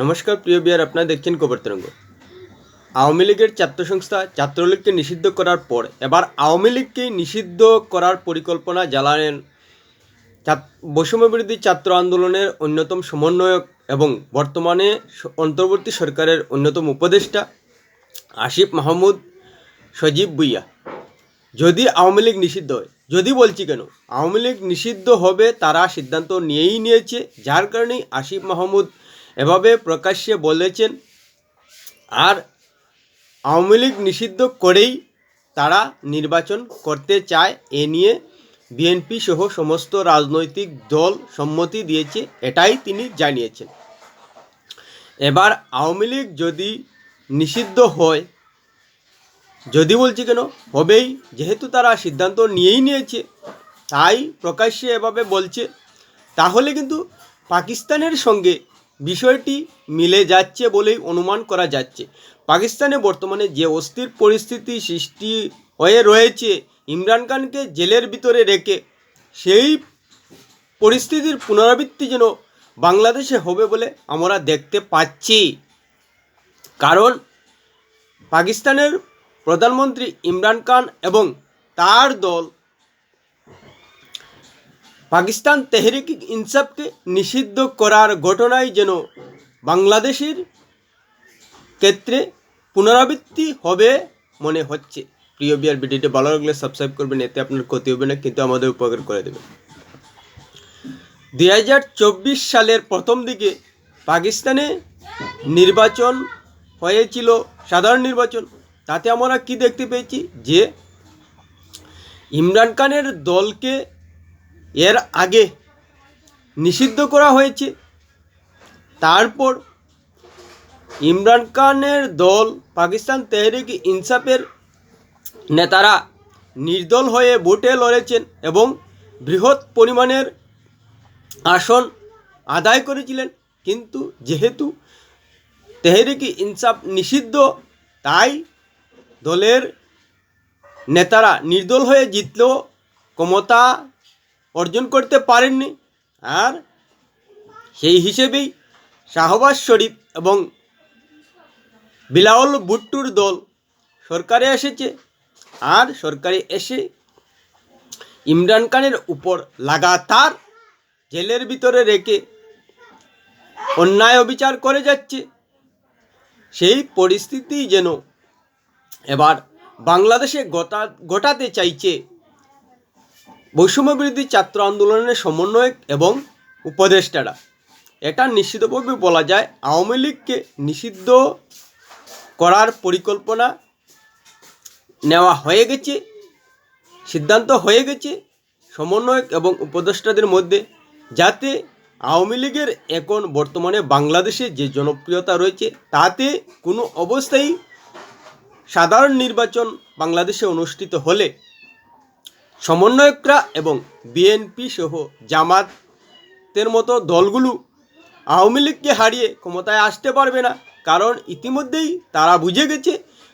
নমস্কার, প্রিয় বিয়ার, আপনারা দেখছেন খবর তরঙ্গ। আওয়ামী লীগের ছাত্র সংস্থা ছাত্রলীগকে নিষিদ্ধ করার পর, এবার আওয়ামী লীগকে নিষিদ্ধ করার পরিকল্পনা জ্বালালেন বৈষম্যবিরোধী ছাত্র আন্দোলনের অন্যতম সমন্বয়ক এবং বর্তমানে অন্তর্বর্তী সরকারের অন্যতম উপদেষ্টা আসিফ মাহমুদ সজীব ভুইয়া। যদি আওয়ামী লীগ নিষিদ্ধ হয়, যদি বলছি কেন? আওয়ামী লীগ নিষিদ্ধ হবে তারা সিদ্ধান্ত নিয়েই নিয়েছে, যার কারণেই আসিফ মাহমুদ এভাবে প্রকাশ্যে বলেছেন। আর আওয়ামী লীগ নিষিদ্ধ করেই তারা নির্বাচন করতে চায়, এ নিয়ে বিএনপি সহ সমস্ত রাজনৈতিক দল সম্মতি দিয়েছে, এটাই তিনি জানিয়েছেন। এবার আওয়ামী লীগ যদি নিষিদ্ধ হয়, যদি বলছি কেন, হবেই, যেহেতু তারা সিদ্ধান্ত নিয়েই নিয়েছে, তাই প্রকাশ্যে এভাবে বলছে। তাহলে কিন্তু পাকিস্তানের সঙ্গে বিষয়টি মিলে যাচ্ছে বলেই অনুমান করা যাচ্ছে। পাকিস্তানে বর্তমানে যে অস্থির পরিস্থিতি সৃষ্টি হয়ে রয়েছে, ইমরান খানকে জেলের ভিতরে রেখে সেই পরিস্থিতির পুনরাবৃত্তি যেন বাংলাদেশে হবে বলে আমরা দেখতে পাচ্ছি। কারণ পাকিস্তানের প্রধানমন্ত্রী ইমরান খান এবং তার দল পাকিস্তান তেহরিক ইনসাফকে নিষিদ্ধ করার ঘটনায় যেন বাংলাদেশের ক্ষেত্রে পুনরাবৃত্তি হবে মনে হচ্ছে। প্রিয় বিয়ার ভিডিওটি ভালো লাগলে সাবস্ক্রাইব করবেন, এতে আপনার ক্ষতি হবে না, কিন্তু আমাদের উপকার করে দেবে। দুই হাজার চব্বিশ সালের প্রথম দিকে পাকিস্তানে নির্বাচন হয়েছিল, সাধারণ নির্বাচন। তাতে আমরা কি দেখতে পেয়েছি? যে ইমরান খানের দলকে এর আগে নিষিদ্ধ করা হয়েছে। তারপর ইমরান খানের দল পাকিস্তান তেহরিক ইনসাফের নেতারা নির্দল হয়ে ভোটে লড়েছেন এবং বৃহৎ পরিমাণের আসন আদায় করেছিলেন। কিন্তু যেহেতু তেহরিক ইনসাফ নিষিদ্ধ, তাই দলের নেতারা নির্দল হয়ে জিতলেও ক্ষমতা অর্জন করতে পারেননি। আর সেই হিসেবেই শাহবাজ শরীফ এবং বিলাউল ভুট্টুর দল সরকারে এসেছে। আর সরকারে এসে ইমরান খানের উপর লাগাতার জেলের ভিতরে রেখে অন্যায় অবিচার করে যাচ্ছে। সেই পরিস্থিতি যেন এবার বাংলাদেশে গোটা গোটাতে চাইছে বৈষম্যবিরোধী ছাত্র আন্দোলনের সমন্বয়ক এবং উপদেষ্টারা। এটা নিশ্চিতভাবে বলা যায়, আওয়ামী লীগকে নিষিদ্ধ করার পরিকল্পনা নেওয়া হয়ে গেছে, সিদ্ধান্ত হয়ে গেছে, সমন্বয়ক এবং উপদেষ্টাদের মধ্যে, যাতে আওয়ামী লীগের এখন বর্তমানে বাংলাদেশে যে জনপ্রিয়তা রয়েছে, তাতে কোনো অবস্থায় সাধারণ নির্বাচন বাংলাদেশে অনুষ্ঠিত হলে সমন্বয়করা এবং বিএনপি সহ জামাতের মতো দলগুলো আওয়ামী লীগকে হারিয়ে ক্ষমতায় আসতে পারবে না, কারণ ইতিমধ্যেই তারা বুঝে গেছে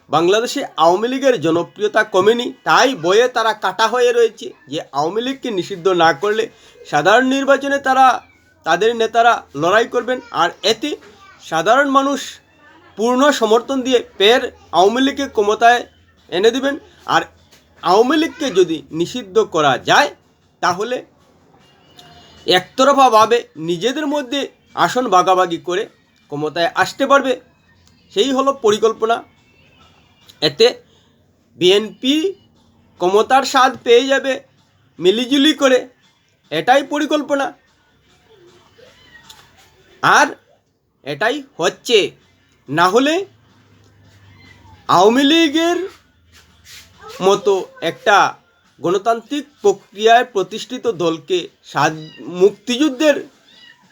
বাংলাদেশে আওয়ামী লীগের জনপ্রিয়তা কমেনি। তাই বয়ে তারা কাটা হয়ে রয়েছে যে আওয়ামী লীগকে নিষিদ্ধ না করলে সাধারণ নির্বাচনে তারা, তাদের নেতারা লড়াই করবেন। আর এতে সাধারণ মানুষ পূর্ণ সমর্থন দিয়ে ফের আওয়ামী লীগকে ক্ষমতায় এনে দিবেন। আর আওয়ামী লীগকে যদি নিষিদ্ধ করা যায়, তাহলে একতরফাভাবে নিজেদের মধ্যে আসন ভাগাভাগি করে ক্ষমতায় আসতে পারবে। সেই হলো পরিকল্পনা। এতে বিএনপি ক্ষমতার স্বাদ পেয়ে যাবে মিলিজুলি করে। এটাই পরিকল্পনা। আর এটাই হচ্ছে। না হলে আওয়ামী লীগের মতো একটা গণতান্ত্রিক প্রক্রিয়ায় প্রতিষ্ঠিত দলকে স্বাদ- মুক্তিযুদ্ধের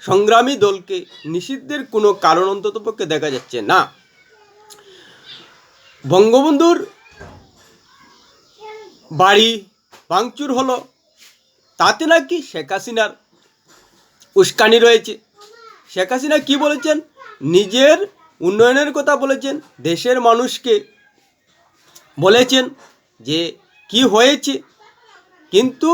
সংগ্রামী দলকে নিষিদ্ধের কোনো কারণ অন্ততপক্ষে দেখা যাচ্ছে না। বঙ্গবন্ধুর বাড়ি ভাঙচুর হলো, তাতে নাকি শেখ হাসিনার উস্কানি রয়েছে। শেখ হাসিনা কী বলেছেন? নিজের উন্নয়নের কথা বলেছেন, দেশের মানুষকে বলেছেন যে কি হয়েছে, কিন্তু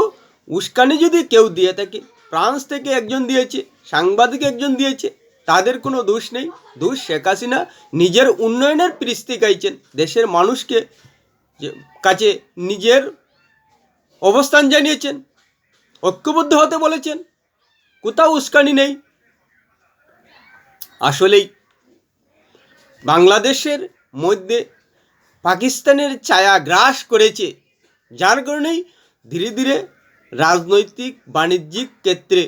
উস্কানি যদি কেউ দিয়ে থাকে, ফ্রান্স থেকে একজন দিয়েছে, সাংবাদিক একজন দিয়েছে, তাদের কোনো দোষ নেই। দোষ শেখ হাসিনা নিজের উন্নয়নের পৃষ্টি গাইছেন, দেশের মানুষকে কাছে নিজের অবস্থান জানিয়েছেন, ঐক্যবদ্ধ হতে বলেছেন, কোথাও উস্কানি নেই। আসলেই বাংলাদেশের মধ্যে পাকিস্তানের ছায়া গ্রাস করেছে। যার কারণেই ধীরে ধীরে রাজনৈতিক বাণিজ্যিক ক্ষেত্রে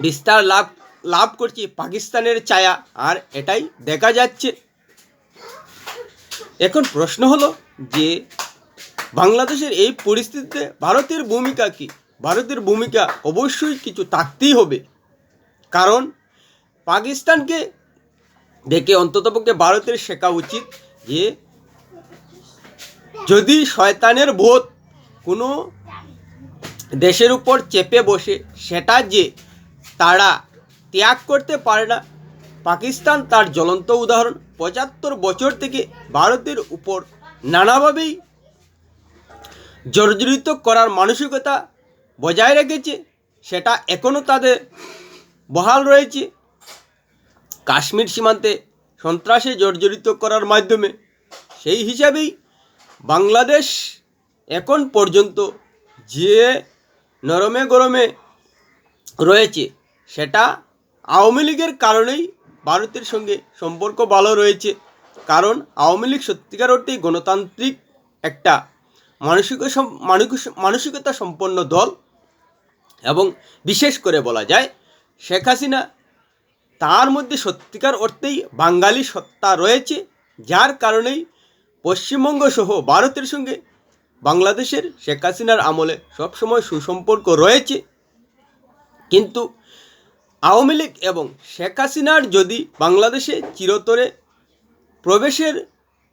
বিস্তার লাভ লাভ করছে পাকিস্তানের ছায়া, আর এটাই দেখা যাচ্ছে। এখন প্রশ্ন হলো যে, বাংলাদেশের এই পরিস্থিতিতে ভারতের ভূমিকা কি? ভারতের ভূমিকা অবশ্যই কিছু থাকতেই হবে। কারণ পাকিস্তানকে দেখে অন্ততপক্ষে ভারতের শেখা উচিত যে যদি শয়তানের বোধ কোনো দেশের উপর চেপে বসে, সেটা যে তারা ত্যাগ করতে পারে না, পাকিস্তান তার জ্বলন্ত উদাহরণ। পঁচাত্তর বছর থেকে ভারতের উপর নানাভাবেই জর্জরিত করার মানসিকতা বজায় রেখেছে, সেটা এখনও তাদের বহাল রয়েছে। কাশ্মীর সীমান্তে সন্ত্রাসে জর্জরিত করার মাধ্যমে, সেই হিসাবেই বাংলাদেশ এখন পর্যন্ত যে নরমে গরমে রয়েছে, সেটা আওয়ামী লীগের কারণেই ভারতের সঙ্গে সম্পর্ক ভালো রয়েছে। কারণ আওয়ামী লীগ সত্যিকার অর্থেই গণতান্ত্রিক একটা মানসিক মানসিক- মানসিকতা সম্পন্ন দল। এবং বিশেষ করে বলা যায়, শেখ হাসিনা তার মধ্যে সত্যিকার অর্থেই বাঙালি সত্তা রয়েছে, যার কারণেই পশ্চিমবঙ্গ সহ ভারতের সঙ্গে বাংলাদেশের শেখ হাসিনার আমলে সবসময় সুসম্পর্ক রয়েছে। কিন্তু আওয়ামী লীগ এবং শেখ হাসিনার যদি বাংলাদেশে চিরতরে প্রবেশের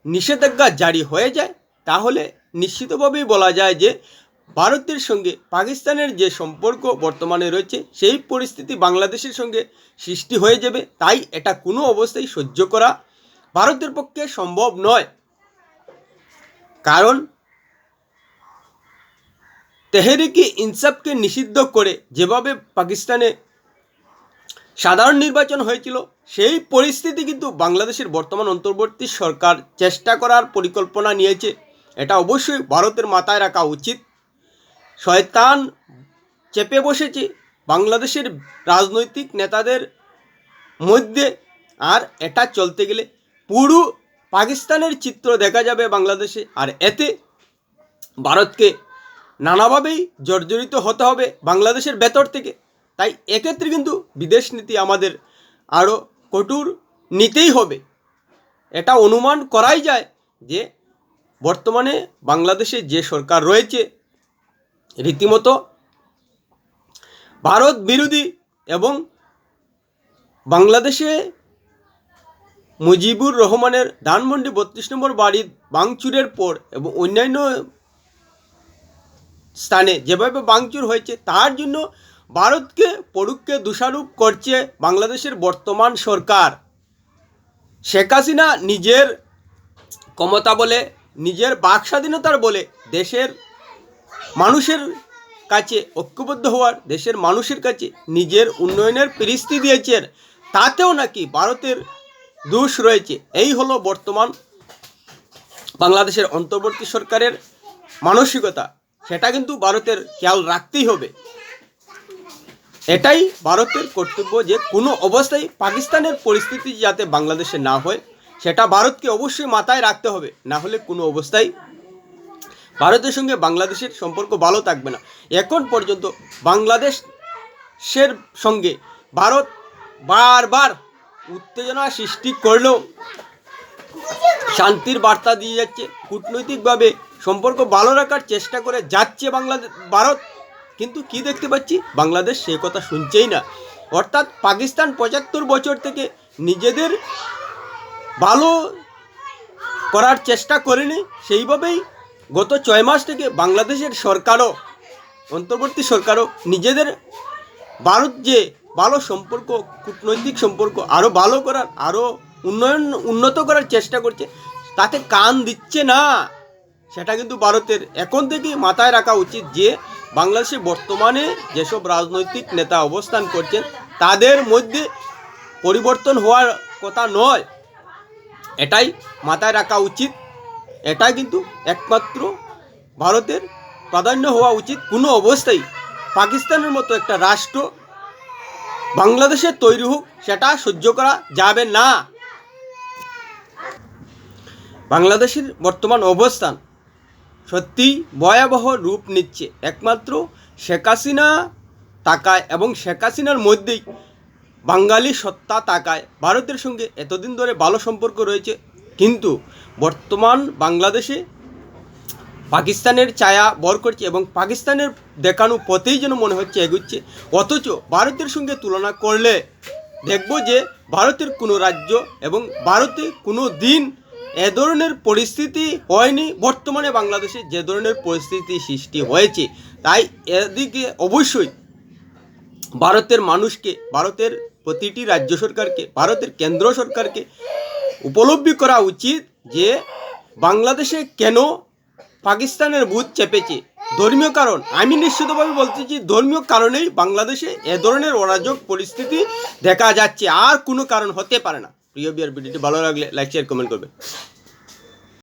নিষেধাজ্ঞা জারি হয়ে যায়, তাহলে নিশ্চিতভাবেই বলা যায় যে ভারতের সঙ্গে পাকিস্তানের যে সম্পর্ক বর্তমানে রয়েছে, সেই পরিস্থিতি বাংলাদেশের সঙ্গে সৃষ্টি হয়ে যাবে। তাই এটা কোনো অবস্থায় সহ্য করা ভারতের পক্ষে সম্ভব নয়। কারণ তেহরিকি ইনসাফকে নিষিদ্ধ করে যেভাবে পাকিস্তানে সাধারণ নির্বাচন হয়েছিল, সেই পরিস্থিতি কিন্তু বাংলাদেশের বর্তমান অন্তর্বর্তী সরকার চেষ্টা করার পরিকল্পনা নিয়েছে। এটা অবশ্যই ভারতের মাথায় রাখা উচিত। শয়তান চেপে বসেছে বাংলাদেশের রাজনৈতিক নেতাদের মধ্যে। আর এটা চলতে গেলে পুরো পাকিস্তানের চিত্র দেখা যাবে বাংলাদেশে, আর এতে ভারতকে নানাভাবেই জর্জরিত হতে হবে বাংলাদেশের ভেতর থেকে। তাই এক্ষেত্রে কিন্তু বিদেশ নীতি আমাদের আরও কঠোর নিতেই হবে। এটা অনুমান করাই যায় যে বর্তমানে বাংলাদেশে যে সরকার রয়েছে, রীতিমতো ভারত বিরোধী এবং বাংলাদেশে মুজিবুর রহমানের ধানমন্ডি বত্রিশ নম্বর বাড়ির বাংচুরের পর এবং অন্যান্য স্থানে যেভাবে বাংচুর হয়েছে, তার জন্য ভারতকে পড়ুককে দোষারোপ করছে বাংলাদেশের বর্তমান সরকার। শেখ হাসিনা নিজের ক্ষমতা বলে, নিজের বাক স্বাধীনতার বলে দেশের মানুষের কাছে ঐক্যবদ্ধ হওয়ার, দেশের মানুষের কাছে নিজের উন্নয়নের পরিস্থিতি দিয়েছেন। তাতেও নাকি ভারতের দোষ রয়েছে। এই হলো বর্তমান বাংলাদেশের অন্তর্বর্তী সরকারের মানসিকতা। সেটা কিন্তু ভারতের খেয়াল রাখতেই হবে। এটাই ভারতের কর্তব্য যে কোনো অবস্থায় পাকিস্তানের পরিস্থিতি যাতে বাংলাদেশে না হয়, সেটা ভারতকে অবশ্যই মাথায় রাখতে হবে। না হলে কোনো অবস্থায় ভারতের সঙ্গে বাংলাদেশের সম্পর্ক ভালো থাকবে না। এখন পর্যন্ত বাংলাদেশের সঙ্গে ভারত বারবার উত্তেজনা সৃষ্টি করলেও শান্তির বার্তা দিয়ে যাচ্ছে। কূটনৈতিকভাবে সম্পর্ক ভালো রাখার চেষ্টা করে যাচ্ছে বাংলাদেশ ভারত। কিন্তু কি দেখতে পাচ্ছি? বাংলাদেশ সে কথা শুনছেই না। অর্থাৎ পাকিস্তান পঁচাত্তর বছর থেকে নিজেদের ভালো করার চেষ্টা করেনি। সেইভাবেই গত ছয় মাস থেকে বাংলাদেশের সরকারও, অন্তর্বর্তী সরকারও নিজেদের ভারত যে ভালো সম্পর্ক, কূটনৈতিক সম্পর্ক আরও ভালো করার আরও উন্নয়ন, উন্নত করার চেষ্টা করছে, তাতে কান দিচ্ছে না। সেটা কিন্তু ভারতের এখন থেকেই মাথায় রাখা উচিত যে, বাংলাদেশে বর্তমানে যেসব রাজনৈতিক নেতা অবস্থান করছেন, তাদের মধ্যে পরিবর্তন হওয়ার কথা নয়। এটাই মাথায় রাখা উচিত। এটাই কিন্তু একমাত্র ভারতের প্রাধান্য হওয়া উচিত। কোনো অবস্থায় পাকিস্তানের মতো একটা রাষ্ট্র বাংলাদেশে তৈরি হোক, সেটা সহ্য করা যাবে না। বাংলাদেশের বর্তমান অবস্থান সত্যি ভয়াবহ রূপ নিচ্ছে। একমাত্র শেখ হাসিনা তাকায় এবং শেখ হাসিনার মধ্যেই বাঙালি সত্তা তাকায়। ভারতের সঙ্গে এতদিন ধরে ভালো সম্পর্ক রয়েছে, কিন্তু বর্তমান বাংলাদেশে পাকিস্তানের ছায়া বর করছে এবং পাকিস্তানের দেখানো পথেই যেন মনে হচ্ছে এগুচ্ছে। অথচ ভারতের সঙ্গে তুলনা করলে দেখব যে ভারতের কোনো রাজ্য এবং ভারতে কোনো দিন এ ধরনের পরিস্থিতি হয়নি। বর্তমানে বাংলাদেশে যে ধরনের পরিস্থিতি সৃষ্টি হয়েছে, তাই এদিকে অবশ্যই ভারতের মানুষকে, ভারতের প্রতিটি রাজ্য সরকারকে, ভারতের কেন্দ্র সরকারকে উপলব্ধি করা উচিত যে বাংলাদেশে কেন পাকিস্তানের ভূত চেপেছে। ধর্মীয় কারণ, আমি নিশ্চিতভাবে বলতেছি ধর্মীয় কারণেই বাংলাদেশে এ ধরনের অরাজক পরিস্থিতি দেখা যাচ্ছে। আর কোনো কারণ হতে পারে না। প্রিয় বিয়ার ভিডিওটি ভালো লাগলে লাইক শেয়ার কমেন্ট করবে